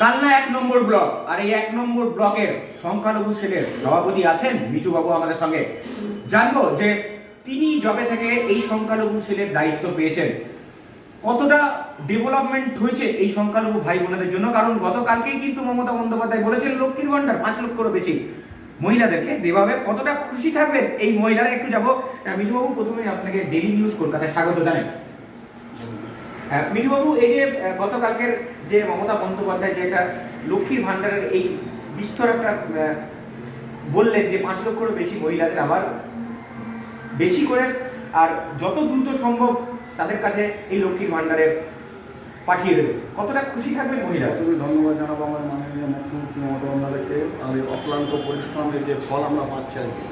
কালনা এক নম্বর ব্লক, আর এই এক নম্বর ব্লকের সংখ্যালঘু সেলের সভাপতি আছেন মিঠু বাবু আমাদের সঙ্গে। জানব যে তিনি জবে থেকে এই সংখ্যালঘু সেলের দায়িত্ব পেয়েছেন। কতটা ডেভেলপমেন্ট হয়েছে এই সংখ্যালঘু ভাই বোনেদের জন্য? কারণ গতকালকেই কিন্তু মমতা বন্দ্যোপাধ্যায় বলেছেন, লক্ষ্মীর ভান্ডার পাঁচ লক্ষেরও বেশি। মহিলাদেরকে দেবাবে কতটা খুশি থাকবেন এই মহিলারা? একটু যাব। মিঠুবাবু, প্রথমে আপনাকে ডেলি নিউজ কলকাতায় স্বাগত জানাই। মিঠুবাবু, এই যে গতকালকের যে মমতা বন্দ্যোপাধ্যায় যে একটা লক্ষ্মীর ভান্ডারের এই বিস্তর একটা বললেন যে পাঁচ লক্ষেরও বেশি মহিলাদের আবার বেশি করে, আর যত দ্রুত সম্ভব তাদের কাছে এই লক্ষ্মীর ভান্ডারে পাঠিয়ে দেবে। কতটা খুশি থাকবেন মহিলা? খুবই ধন্যবাদ জানাব আমার মাননীয় মুখ্যমন্ত্রী মমতা বন্দ্যোপাধ্যায়কে, আর এই অক্লান্ত পরিশ্রমের যে ফল আমরা পাচ্ছি আর কি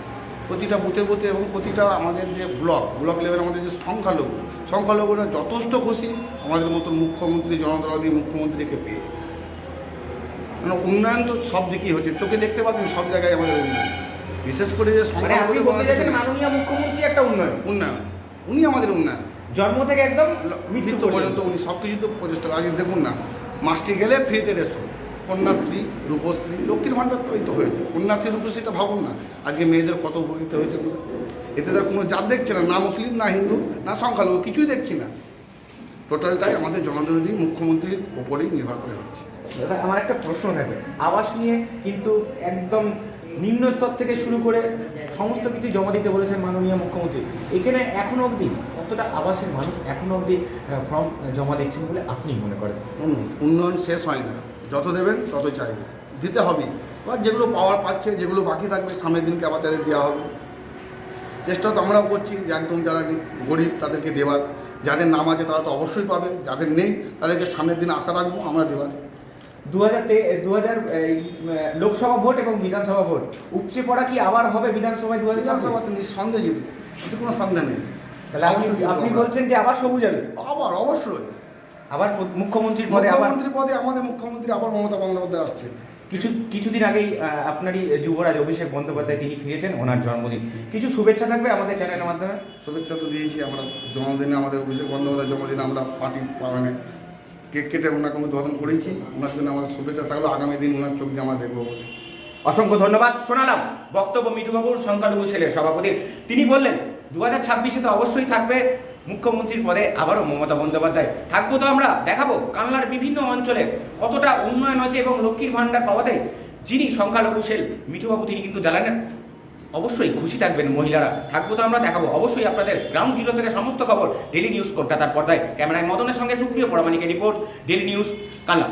প্রতিটা বুথে বুথে এবং প্রতিটা আমাদের যে ব্লক ব্লক লেভেল আমাদের যে সংখ্যালঘু সংখ্যালঘুরা যথেষ্ট খুশি আমাদের মতো মুখ্যমন্ত্রী জনদরদি মুখ্যমন্ত্রীকে পেয়ে। মানে উন্নয়ন তো সব দিকেই হচ্ছে চোখে দেখতে পাচ্ছেন সব জায়গায় আমাদের উন্নয়ন। বিশেষ করে যে মানে সংখ্যালঘু মাননীয় মুখ্যমন্ত্রী একটা উন্নয়ন? উন্নয়ন। উনি আমাদের উন্নয়ন। জন্ম থেকে একদম মৃত্যু পর্যন্ত। উনি সব কিছু তো প্রচেষ্টা। আগে দেখুন না মাসটি গেলে ফ্রিতে রেশন কন্যাশ্রী রূপশ্রী লক্ষ্মীর ভাণ্ডার তো এই তো হয়েছে। কন্যাশ্রী রূপশ্রীটা ভাবুন না আজকে মেয়েদের কত উপকৃত হয়েছে। এতে তার কোনো জাত দেখছে না না মুসলিম না হিন্দু না সংখ্যালঘু কিছুই দেখছি না। টোটালটাই আমাদের জনদরদী মুখ্যমন্ত্রীর ওপরেই নির্ভর করে হচ্ছে। দাদা আমার একটা প্রশ্ন থাকবে আবাস নিয়ে কিন্তু একদম নিম্ন স্তর থেকে শুরু করে সমস্ত কিছু জমা দিতে বলেছেন মাননীয় মুখ্যমন্ত্রী। এখানে এখনও অবধি কতটা আবাসের মানুষ এখনও অবধি ফর্ম জমা দিচ্ছেন বলে আপনি মনে করেন? উন্নয়ন উন্নয়ন শেষ হয় না। যত দেবেন ততই চাইবে। দিতে হবে। বা যেগুলো পাওয়ার পাচ্ছে যেগুলো বাকি থাকবে সামনের দিনকে আবার তাদের দেওয়া হবে। চেষ্টা তো আমরাও করছি যে একদম যারা গরিব তাদেরকে দেওয়ার। যাদের নাম আছে তারা তো অবশ্যই পাবে যাদের নেই তাদেরকে সামনের দিন আশা রাখব আমরা দেওয়ার। দু হাজার তে দু হাজার লোকসভা ভোট এবং বিধানসভা ভোট উপচে পড়া কি আবার হবে বিধানসভায় দু হাজার বিধানসভা তো নিঃসন্দেহে জিতবে। কোনো সন্দেহ নেই। তাহলে আপনি বলছেন যে আবার সবুজ হবে। আবার অবশ্যই। আবার মুখ্যমন্ত্রীর পদে আবার মুখ্যমন্ত্রী পদে আমাদের মুখ্যমন্ত্রী আবার মমতা বন্দ্যোপাধ্যায় আসছে কিছু কিছুদিন আগেই আপনারই যুবরাজ অভিষেক বন্দ্যোপাধ্যায় তিনি ফিরেছেন ওনার জন্মদিন। কিছু শুভেচ্ছা থাকবে আমাদের চ্যানেলের মাধ্যমে? শুভেচ্ছা তো দিয়েছি আমরা জন্মদিনে আমাদের অভিষেক বন্দ্যোপাধ্যায় জন্মদিনে আমরা পার্টি পালনে কেক কেটে ওনাকে উদ্বোধন করেছি। ওনার জন্য আমাদের শুভেচ্ছা থাকল আগামী দিন ওনার চোখ দিয়ে আমরা দেখব। অসংখ্য ধন্যবাদ। শোনালাম বক্তব্য মিঠুবাবুর সংখ্যালঘু ছেলের সভাপতি তিনি বললেন দু হাজার ছাব্বিশে তো অবশ্যই থাকবে। মুখ্যমন্ত্রীর পদে আবারও মমতা বন্দ্যোপাধ্যায়। থাকব তো আমরা, দেখাবো কানলার বিভিন্ন অঞ্চলে কতটা উন্নয়ন হয়েছে এবং লক্ষ্মীর ভাণ্ডার পাওয়াতে যিনি সংখ্যালঘু সেল, মিঠুবাবু তিনি কিন্তু জানালেন, অবশ্যই খুশি থাকবেন মহিলারা। থাকব তো আমরা, দেখাবো। অবশ্যই আপনাদের গ্রাউন্ড জিরো থেকে সমস্ত খবর ডেলি নিউজ কলকাতার পর্দায়। ক্যামেরায় মদনের সঙ্গে সুপ্রিয় পরামানিকের রিপোর্ট ডেলি নিউজ কানলা।